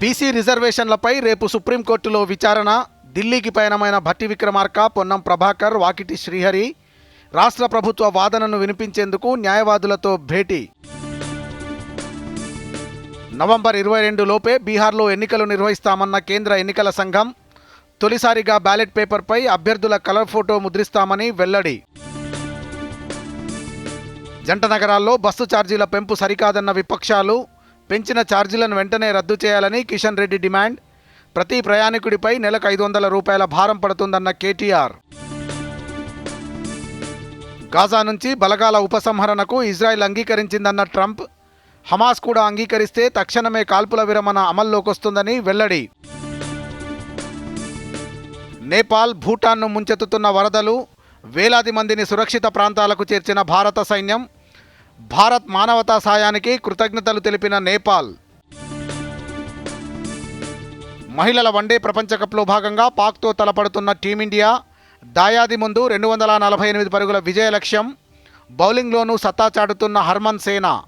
BC రిజర్వేషన్లపై రేపు సుప్రీంకోర్టులో విచారణ ఢిల్లీకి పయనమైన భట్టి విక్రమార్క పొన్నం ప్రభాకర్ వాకిటి శ్రీహరి రాష్ట్ర ప్రభుత్వ వాదనను వినిపించేందుకు న్యాయవాదులతో భేటీ. నవంబర్ ఇరవై రెండు లోపే బీహార్లో ఎన్నికలు నిర్వహిస్తామన్న కేంద్ర ఎన్నికల సంఘం తొలిసారిగా బ్యాలెట్ పేపర్పై అభ్యర్థుల కలర్ ఫోటో ముద్రిస్తామని వెల్లడి. జంట నగరాల్లో బస్సు ఛార్జీల పెంపు సరికాదన్న విపక్షాలు పెంచిన ఛార్జీలను వెంటనే రద్దు చేయాలని కిషన్ రెడ్డి డిమాండ్. ప్రతి ప్రయాణికుడిపై నెలకు ఐదు వందల రూపాయల భారం పడుతుందన్న కేటీఆర్. గాజా నుంచి బలగాల ఉపసంహరణకు ఇజ్రాయెల్ అంగీకరించిందన్న ట్రంప్. హమాస్ కూడా అంగీకరిస్తే తక్షణమే కాల్పుల విరమణ అమల్లోకి వస్తుందని వెల్లడి. నేపాల్ భూటాన్ను ముంచెత్తుతున్న వరదలు వేలాది మందిని సురక్షిత ప్రాంతాలకు చేర్చిన భారత సైన్యం భారత్ మానవతా సాయానికి కృతజ్ఞతలు తెలిపిన నేపాల్. మహిళల వన్డే ప్రపంచ కప్లో భాగంగా పాక్తో తలపడుతున్న టీమిండియా దాయాది ముందు రెండు వందల నలభై ఎనిమిది పరుగుల విజయ లక్ష్యం. బౌలింగ్లోనూ సత్తా చాటుతున్న హర్మన్ సేనా.